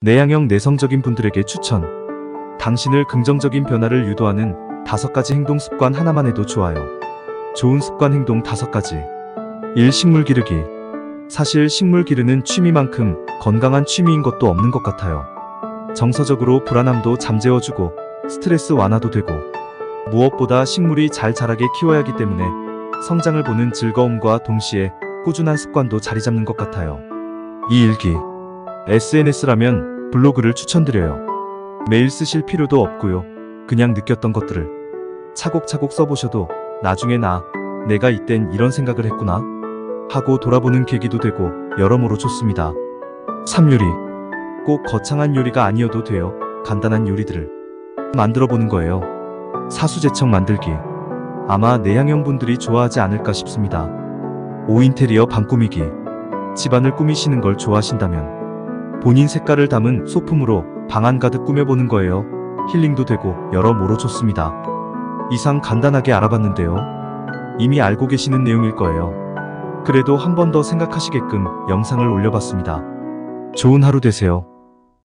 내향형 내성적인 분들에게 추천. 당신을 긍정적인 변화를 유도하는 다섯 가지 행동 습관 하나만 해도 좋아요. 좋은 습관 행동 다섯 가지. 1. 식물 기르기. 사실 식물 기르는 취미만큼 건강한 취미인 것도 없는 것 같아요. 정서적으로 불안함도 잠재워주고 스트레스 완화도 되고 무엇보다 식물이 잘 자라게 키워야 하기 때문에 성장을 보는 즐거움과 동시에 꾸준한 습관도 자리 잡는 것 같아요. 이 일기. SNS라면 블로그를 추천드려요. 매일 쓰실 필요도 없고요. 그냥 느꼈던 것들을 차곡차곡 써보셔도 나중에 나, 내가 이땐 이런 생각을 했구나. 하고 돌아보는 계기도 되고 여러모로 좋습니다. 3요리. 꼭 거창한 요리가 아니어도 돼요. 간단한 요리들을 만들어 보는 거예요. 사수제청 만들기. 아마 내향형 분들이 좋아하지 않을까 싶습니다. 5. 인테리어 방 꾸미기. 집안을 꾸미시는 걸 좋아하신다면 본인 색깔을 담은 소품으로 방안 가득 꾸며보는 거예요. 힐링도 되고 여러모로 좋습니다. 이상 간단하게 알아봤는데요. 이미 알고 계시는 내용일 거예요. 그래도 한 번 더 생각하시게끔 영상을 올려봤습니다. 좋은 하루 되세요.